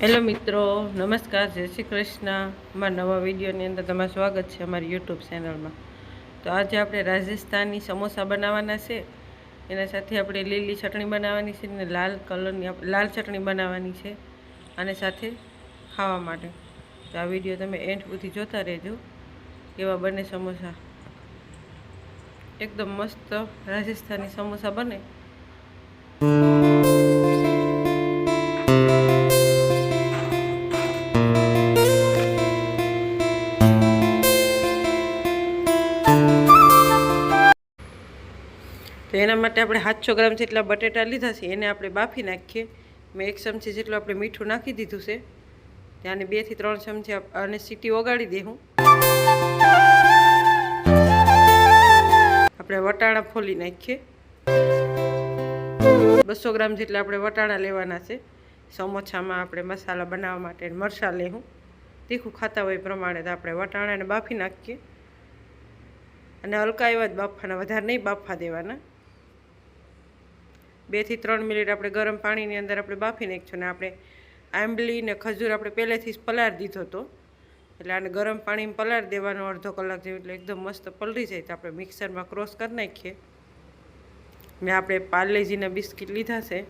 Hello મિત્રો, નમસ્કાર, જય શ્રી કૃષ્ણ. અમારા નવા વિડીયોની અંદર તમારું સ્વાગત છે અમારી યુટ્યુબ ચેનલમાં તો આજે આપણે રાજસ્થાની સમોસા બનાવવાના છે. એના સાથે આપણે લીલી ચટણી બનાવવાની છે ને લાલ કલરની લાલ ચટણી બનાવવાની છે અને સાથે ખાવા માટે. તો આ વીડિયો તમે એન્ડ સુધી જોતા રહેજો. એવા બને સમોસા. એકદમ મસ્ત રાજસ્થાની સમોસા બને. તો એના માટે આપણે સાતસો ગ્રામ જેટલા બટેટા લીધા છે, એને આપણે બાફી નાખીએ. મેં એક ચમચી જેટલું આપણે મીઠું નાખી દીધું છે. ત્યાંની બેથી ત્રણ ચમચી અને સીટી ઓગાળી દેવું આપણે વટાણા ફોલી નાખીએ. બસો ગ્રામ જેટલા આપણે વટાણા લેવાના છે. સમોસામાં આપણે મસાલા બનાવવા માટે મરચાં લેવું તીખું ખાતા હોય પ્રમાણે તો આપણે વટાણાને બાફી નાખીએ. અને હલકા એવા જ બાફવાના, વધારે નહીં બાફવા દેવાના. બેથી ત્રણ મિનિટ આપણે ગરમ પાણીની અંદર આપણે બાફી નાખીશું ને આપણે આંબલી ને ખજૂર આપણે પહેલેથી જ પલાર દીધો હતો. એટલે આને ગરમ પાણીમાં પલાર દેવાનો અડધો કલાક જેવું એટલે એકદમ મસ્ત પલળી જાય તો આપણે મિક્સરમાં ક્રોસ કરી નાખીએ. મેં આપણે પાર્લેજીના બિસ્કિટ લીધા છે.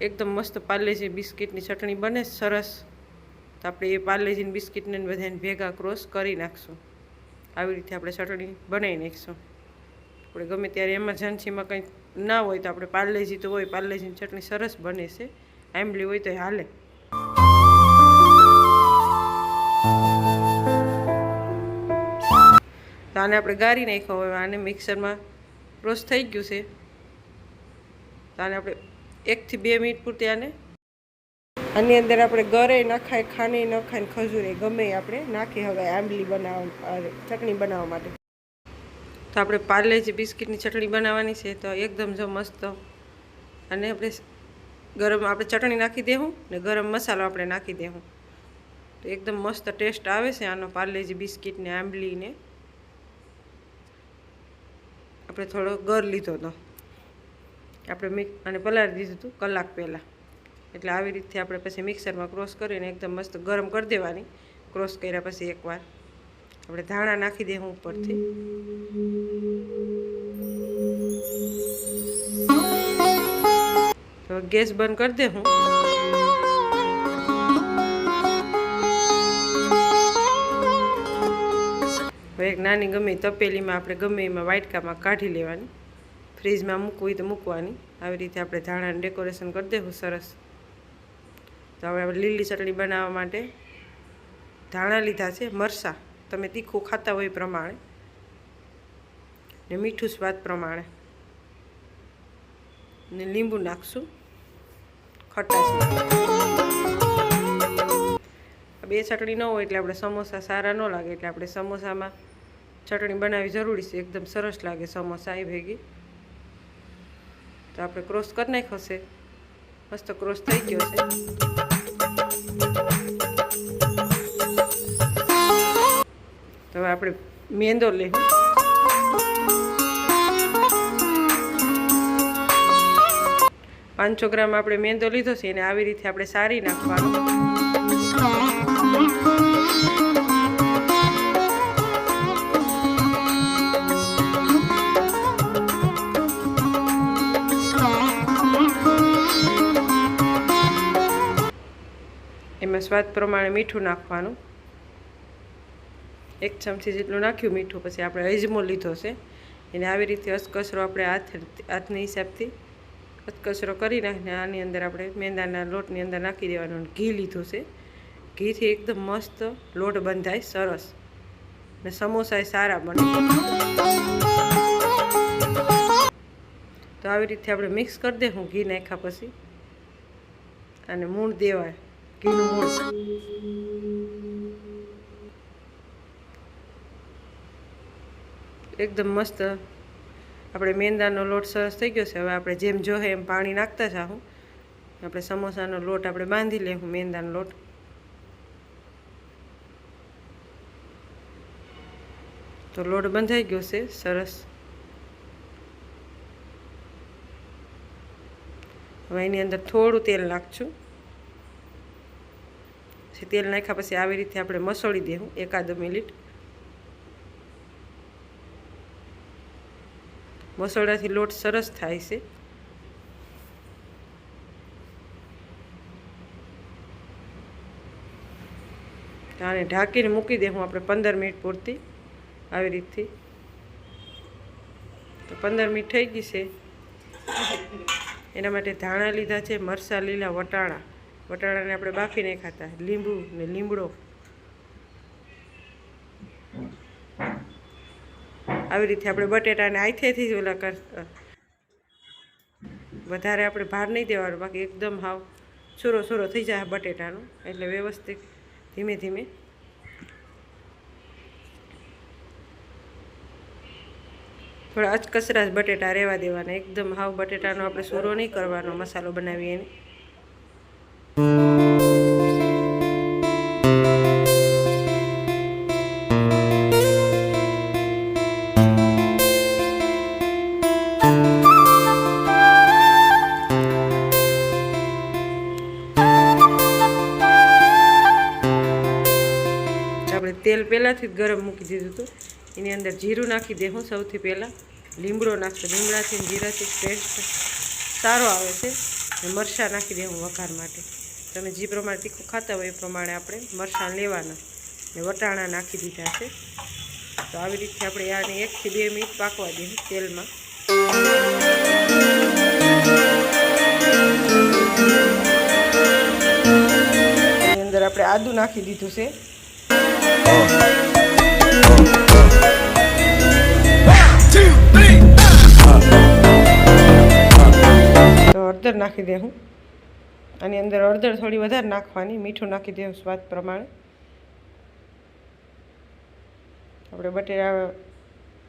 એકદમ મસ્ત પાર્લેજી બિસ્કિટની ચટણી બને સરસ. તો આપણે એ પાર્લેજીની બિસ્કિટને બધાને ભેગા ક્રોસ કરી નાખશું. આવી રીતે આપણે ચટણી બનાવી નાખીશું. આપણે ગમે ત્યારે એમરજન્સીમાં કંઈ ના હોય તો આપણે પાર્લેજી તો હોય પાર્લેજીની ચટણી સરસ બને છે. આંબલી હોય તો હાલે. તો આને આપણે ગાળી નાખ્યો હવે આને મિક્સરમાં ક્રોસ થઈ ગયું છે. તો આને આપણે એકથી બે મિનિટ પૂરતી આને આની અંદર આપણે ગરે નખાય ખાને નખાય ખજૂરે ગમે આપણે નાખી હવે આંબલી બનાવવા ચટણી બનાવવા માટે. તો આપણે પાર્લેજી બિસ્કિટની ચટણી બનાવવાની છે તો એકદમ જો મસ્ત. અને આપણે ગરમ આપણે ચટણી નાખી દેવું ને ગરમ મસાલો આપણે નાખી દેવું તો એકદમ મસ્ત ટેસ્ટ આવે છે આનો પાર્લેજી બિસ્કિટને, આંબલીને. આપણે થોડો ગર લીધો હતો આપણે મિક્સ અને પલાળી દીધું હતું કલાક પહેલાં. એટલે આવી રીતે આપણે પછી મિક્સરમાં ક્રોસ કરીને એકદમ મસ્ત ગરમ કરી દેવાની. ક્રોસ કર્યા પછી એકવાર. આપણે ધાણા નાખી દેવું ઉપરથી. તો ગેસ બંધ કરી દે હું. એક નાની ગમે તપેલીમાં આપણે ગમે એમાં વાટકામાં કાઢી લેવાની. ફ્રીજમાં મૂકવી તો મૂકવાની. આવી રીતે આપણે ધાણાનું ડેકોરેશન કરી દેવું સરસ. તો હવે આપણે લીલી ચટણી બનાવવા માટે ધાણા લીધા છે, મરચાં. તમે તીખું ખાતા હોય પ્રમાણે ને મીઠું સ્વાદ પ્રમાણે. ને લીંબુ નાખશું ખટાશ બે ચટણી ન હોય એટલે આપણે સમોસા સારા ન લાગે એટલે આપણે સમોસામાં ચટણી બનાવવી જરૂરી છે. એકદમ સરસ લાગે સમોસા એ ભેગી. તો આપણે ક્રોસ કરી નાખ્યો મસ્ત ક્રોસ થઈ ગયો છે. તો હવે આપણે મેંદો લેવું પાંચસો ગ્રામ આપણે મેંદો લીધો છે એને આવી રીતે આપણે સારી નાખવાનો એમાં સ્વાદ પ્રમાણે મીઠું નાખવાનું એક ચમચી જેટલું નાખ્યું મીઠું, પછી આપણે અજમો લીધો છે. એને આવી રીતે અસકસરો આપણે હાથ, હાથની હિસાબથી અસકસરો કરી નાખીને આની અંદર આપણે મેંદાના લોટની અંદર નાખી દેવાનું ઘી લીધું છે. ઘીથી એકદમ મસ્ત લોટ બંધાય, સરસ. ને સમોસા સારા બને. તો આવી રીતે આપણે મિક્સ કરી દે, હું ઘી નાખ્યા પછી. અને મૂળ દેવાય, ઘીનું મૂળ. એકદમ મસ્ત. આપણે મેંદાનો લોટ સરસ થઈ ગયો છે. હવે આપણે જેમ જોહે એમ પાણી નાખતા જાઉં આપણે સમોસાનો લોટ આપણે બાંધી લેવું મેંદાનો લોટ. તો લોટ બંધાઈ ગયો છે. સરસ. હવે એની અંદર થોડું તેલ નાખશું. તેલ નાખ્યા પછી આવી રીતે આપણે મસળી દેવું એકાદ મિનિટ. મસોડાથી લોટ સરસ થાય છે. આને ઢાંકીને મૂકી દેવું આપણે પંદર મિનિટ પૂરતી આવી રીતથી. તો પંદર મિનિટ થઈ ગઈ છે. એના માટે ધાણા લીધા છે મરસા લીલા, વટાણા. વટાણાને આપણે બાફીને ખાતા, લીંબુ ને લીમડો. આવી રીતે આપણે બટેટાને આથેથી જ ઓલા કર વધારે આપણે ભાર નહીં દેવાનો, બાકી એકદમ હાવ સુરો સુરો થઈ જાય બટેટાનો, એટલે વ્યવસ્થિત ધીમે ધીમે. થોડા અચકસરા જ બટેટા રહેવા દેવાના, એકદમ હાવ બટેટાનો આપણે સૂરો નહીં કરવાનો, મસાલો બનાવીએ એને. ગરમ મૂકી દીધું હતું. એની અંદર જીરું નાખી દેવું સૌથી પહેલાં. લીમડો નાખશું લીમડાથી જીરાથી ટેસ્ટ સારો આવે છે. મરચાં નાખી દેવું વઘાર માટે. તમે જે પ્રમાણે તીખું ખાતા હોય એ પ્રમાણે આપણે મરચાં લેવાના. ને વટાણા નાખી દીધા છે. તો આવી રીતે આપણે આને એકથી બે મિનિટ પાકવા દઈએ તેલમાં. અંદર આપણે આદું નાખી દીધું છે. હળદર નાખી દેવું આની અંદર હળદર થોડી વધારે નાખવાની, મીઠું નાખી દે સ્વાદ પ્રમાણે. આપણે બટેટા,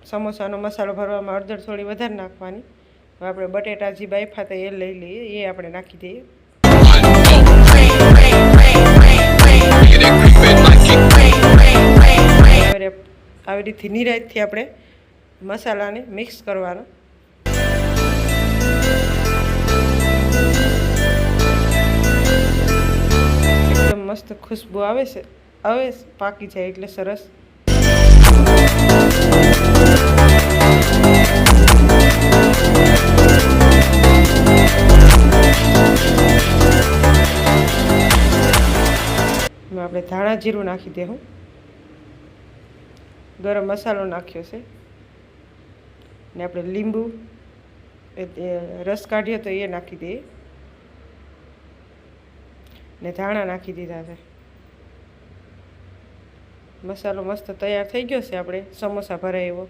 સમોસાનો મસાલો ભરવામાં હળદર થોડી વધારે નાખવાની. હવે આપણે બટેટા જે બાફા હતા એ લઈ લઈએ, એ આપણે નાખી દઈએ. હવે આવી રીતે નિરાયતથી આપણે મસાલાને મિક્સ કરવાનો. એકદમ મસ્ત ખુશ્બુ આવે છે. હવે પાકી જાય એટલે સરસ. આપણે ધાણા જીરું નાખી દેવું ગરમ મસાલો નાખ્યો છે. ને આપણે લીંબુ રસ કાઢ્યો તો એ નાખી દઈએ. ને ધાણા નાખી દીધા છે. મસાલો મસ્ત તૈયાર થઈ ગયો છે આપણે, સમોસા ભરાય. એવો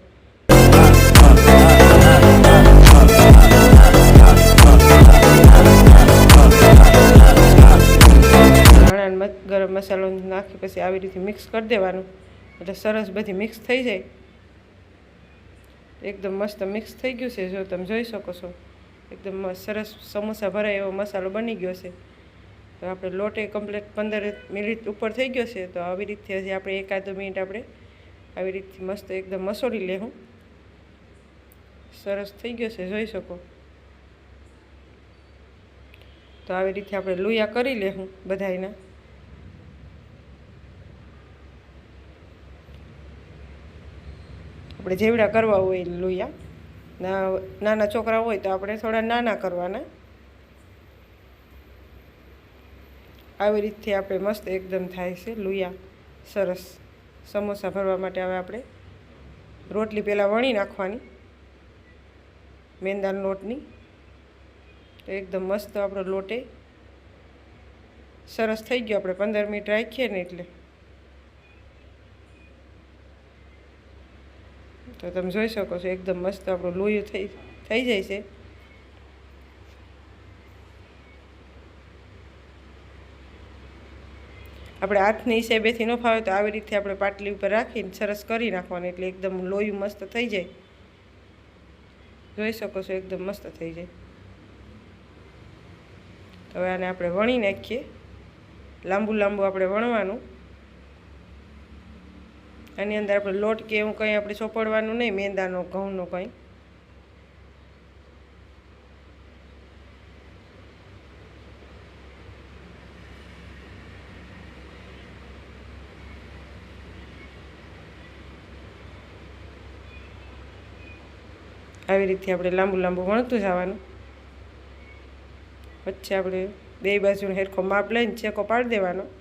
ગરમ મસાલો નાખી પછી આવી રીતે મિક્સ કરી દેવાનું. એટલે સરસ બધી મિક્સ થઈ જાય. એકદમ મસ્ત મિક્સ થઈ ગયું છે, જો તમે જોઈ શકો છો. એકદમ સરસ સમોસા ભરાય એવો મસાલો બની ગયો છે. તો આપણે લોટે કમ્પ્લીટ પંદર મિનિટ ઉપર થઈ ગયો છે, તો આવી રીતથી હજી આપણે એકાદ મિનિટ આપણે આવી રીતથી મસ્ત એકદમ મસોડી લેવું સરસ થઈ ગયો છે, જોઈ શકો. તો આવી રીતે આપણે લુયા કરી લેવું બધાયના. આપણે જેવડા કરવા હોય લુયા. નાના છોકરા હોય તો આપણે થોડા નાના કરવાના. આવી રીતથી આપણે મસ્ત એકદમ થાય છે, લુયા. સરસ. સમોસા ભરવા માટે હવે આપણે રોટલી પહેલાં વણી નાખવાની, મેંદાના લોટની. એકદમ મસ્ત આપણો લોટે. સરસ થઈ ગયો. આપણે પંદર મિનિટ રાખીએ ને એટલે. તો તમે જોઈ શકો છો, એકદમ મસ્ત આપણું લોહી થઈ થઈ જાય છે. આપણે હાથની હિસાબેથી ન ફાવે તો આવી રીતે આપણે પાટલી ઉપર રાખીને સરસ કરી નાખવાનું, એટલે એકદમ લોહી મસ્ત થઈ જાય. જોઈ શકો છો, એકદમ મસ્ત થઈ જાય. તો હવે આને આપણે વણી નાખીએ. લાંબુ લાંબુ આપણે વણવાનું. Y en la verdad que no hay que hacer eso por una vez, no hay que hacer eso. A ver, el lambu lambu, no hay que hacer eso. Pero el lambu, el lambu, no hay que.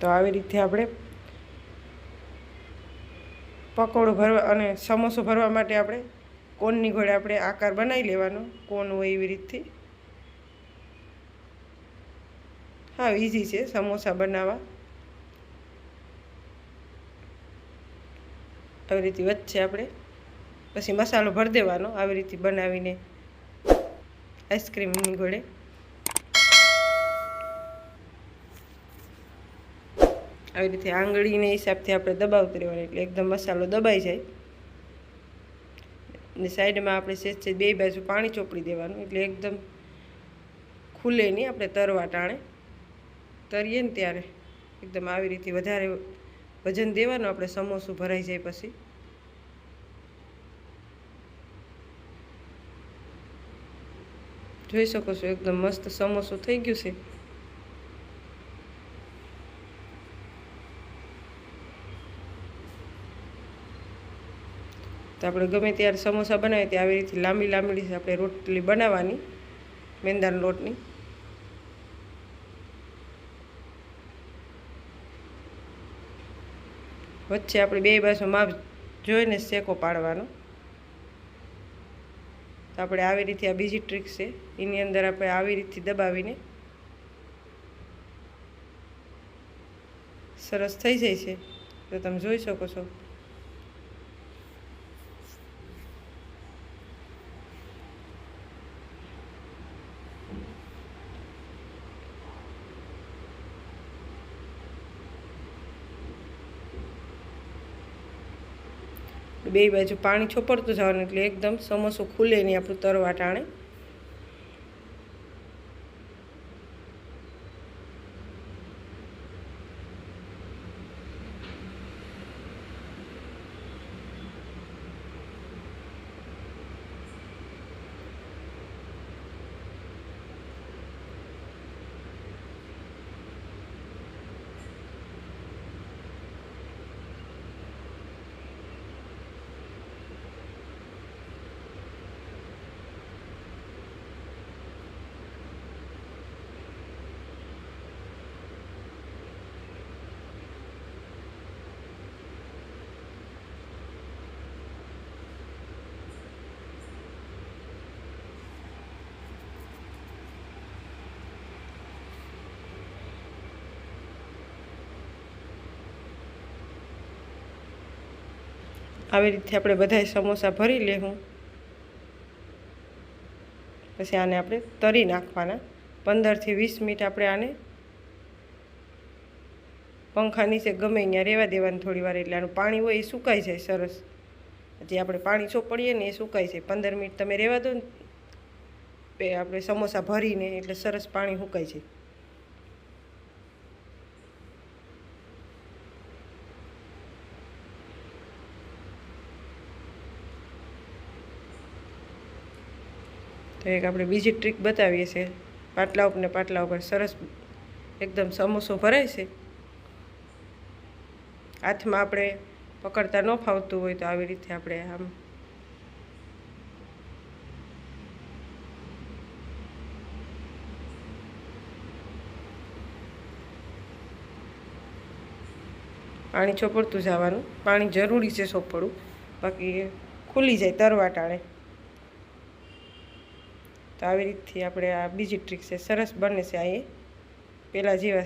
તો આવી રીતે આપણે પકોડો ભરવા અને સમોસો ભરવા માટે આપણે કોનની ઘોડે આપણે આકાર બનાવી લેવાનો. કોન હોય એવી રીતથી. હા ઇઝી છે, સમોસા બનાવવા. આવી રીતે વચ્ચે આપણે. પછી મસાલો ભરી દેવાનો, આવી રીતે બનાવીને આઈસ્ક્રીમની ઘોડે આવી રીતે આંગળીને હિસાબથી આપણે દબાવતી રહેવાનું, એટલે એકદમ મસાલો દબાઈ જાય. અને સાઈડમાં આપણે સેજ સેજ બે બાજુ પાણી ચોપડી દેવાનું, એટલે એકદમ ખુલે નહીં આપણે તરવા ટાણે. તરીએ ને ત્યારે એકદમ આવી રીતે વધારે વજન દેવાનું, આપણે સમોસું ભરાઈ જાય પછી. જોઈ શકો છો, એકદમ મસ્ત સમોસું થઈ ગયું છે. તો આપણે ગમે ત્યારે સમોસા બનાવીએ ત્યાં આવી રીતે લાંબી લાંબી આપણે રોટલી બનાવવાની, મેંદાના લોટની વચ્ચે આપણે બે બાજુ માપ જોઈને શેકો પાડવાનો. તો આપણે આવી રીતે આ બીજી ટ્રીક છે, એની અંદર આપણે આવી રીતથી દબાવીને સરસ થઈ જાય છે. તો તમે જોઈ શકો છો. બે બાજુ પાણી છોપડતું જવાનું એટલે એકદમ સમોસો ખુલે નહીં આપણું તરવા ટાણે આવી રીતે આપણે બધાય સમોસા ભરી લેવું પછી આને આપણે તરી નાખવાના. પંદરથી વીસ મિનિટ આપણે આને પંખા નીચે ગમે ત્યાં રહેવા દેવાનું થોડી વાર, એટલે આનું પાણી હોય એ સુકાઈ જાય સરસ. જે આપણે પાણી ચોપડીએ ને એ સુકાઈ જાય. પંદર મિનિટ તમે રહેવા દો ને આપણે સમોસા ભરીને એટલે સરસ પાણી સુકાઈ જાય. તો એક આપણે બીજી ટ્રીક બતાવીએ છીએ. પાટલા ઉપર ને પાટલા ઉપર સરસ એકદમ સમોસો ભરાય છે. હાથમાં આપણે પકડતા ન ફાવતું હોય તો આવી રીતે આપણે આમ પાણી ચોપડતું જવાનું. પાણી જરૂરી છે ચોપડવું બાકી ખુલી જાય તરવા ટાણે તો આવી રીતથી આપણે આ બીજી ટ્રીક છે, સરસ બને છે આ એ. પહેલાં જેવા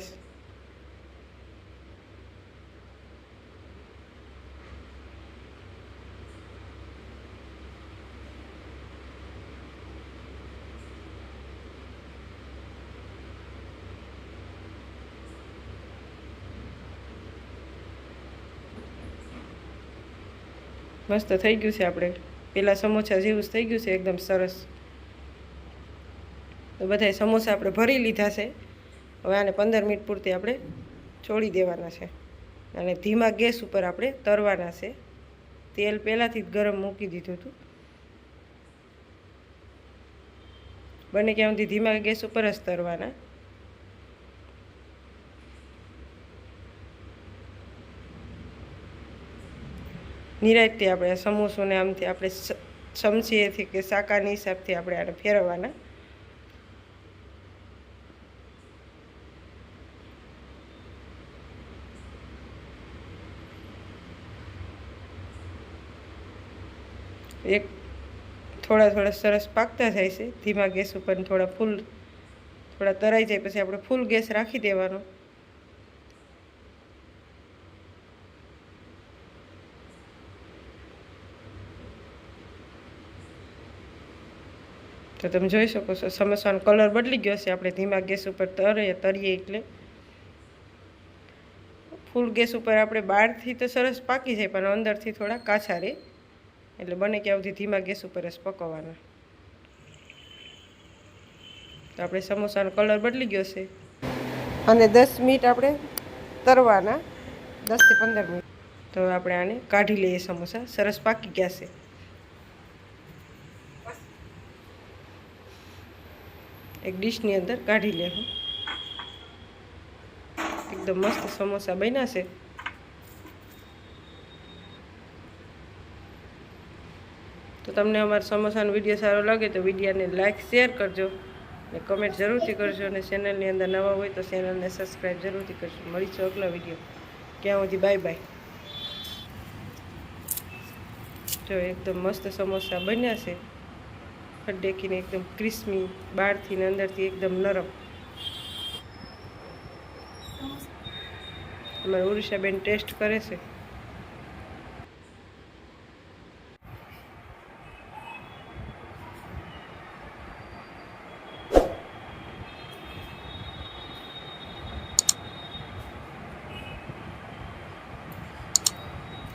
મસ્ત થઈ ગયું છે આપણે. પેલા સમોસા જેવું જ થઈ ગયું છે, એકદમ સરસ. તો બધાય સમોસા આપણે ભરી લીધા છે. હવે આને પંદર મિનિટ પૂરતી આપણે છોડી દેવાના છે. અને ધીમા ગેસ ઉપર આપણે તરવાના છે. તેલ પહેલાંથી જ ગરમ મૂકી દીધું હતું. બને ક્યાં સુધી ધીમા ગેસ ઉપર જ તરવાના. નિરાયતથી આપણે સમોસોને આમથી આપણે સમસીએથી કે શાકાની હિસાબથી આપણે આને ફેરવવાના. એક થોડા થોડા સરસ પાકતા જાય છે. ધીમા ગેસ ઉપર થોડા ફૂલ, થોડા તરાઈ જાય પછી આપણે ફૂલ ગેસ રાખી દેવાનો. તો તમે જોઈ શકો છો સમોસાનો કલર બદલી ગયો છે. આપણે ધીમા ગેસ ઉપર તરીએ તરીએ એટલે ફૂલ ગેસ ઉપર આપણે બહારથી તો સરસ પાકી જાય, પણ અંદરથી થોડા કાચા રહે એટલે બને કે સુધી ધીમા ગેસ ઉપર જ પકવવાના. તો આપણે સમોસાનો કલર બદલી ગયો છે. અને દસ મિનિટ આપણે તરવાના દસથી પંદર મિનિટ. તો આપણે આને કાઢી લઈએ સમોસા સરસ પાકી ગયા છે. એક ડીશની અંદર કાઢી લેવું એકદમ મસ્ત સમોસા બન્યા છે. તો તમને અમારો સમોસાનો વીડિયો સારો લાગે તો વિડીયોને લાઇક શેર કરજો અને કમેન્ટ જરૂરથી કરજો અને ચેનલની અંદર નવા હોય તો ચેનલને સબસ્ક્રાઈબ જરૂરથી કરજો. મળીશું અગલા વીડિયો. ક્યાં સુધી બાય બાય જો એકદમ મસ્ત સમોસા બન્યા છે. ખડેકીને એકદમ ક્રિસ્મી બહારથી ને અંદરથી એકદમ નરમ. અમારા ઉડીસાબેન ટેસ્ટ કરે છે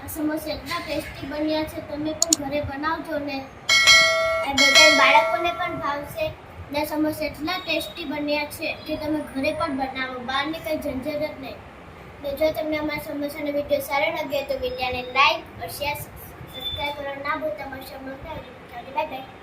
આ સમોસા એટલા ટેસ્ટી બન્યા છે, તમે પણ ઘરે બનાવજો ને. આ બધા બાળકોને પણ ભાવશે. ને સમોસા એટલા ટેસ્ટી બન્યા છે કે તમે ઘરે પણ બનાવો બહારની કંઈ ઝંઝટ જ નહીં. તો જો તમને અમારા સમોસાનો વીડિયો સારો લાગે તો વિડીયોને લાઈક શેર સબસ્ક્રાઈબ કરવાનું ના ભૂલતા. મળશે બાય બાય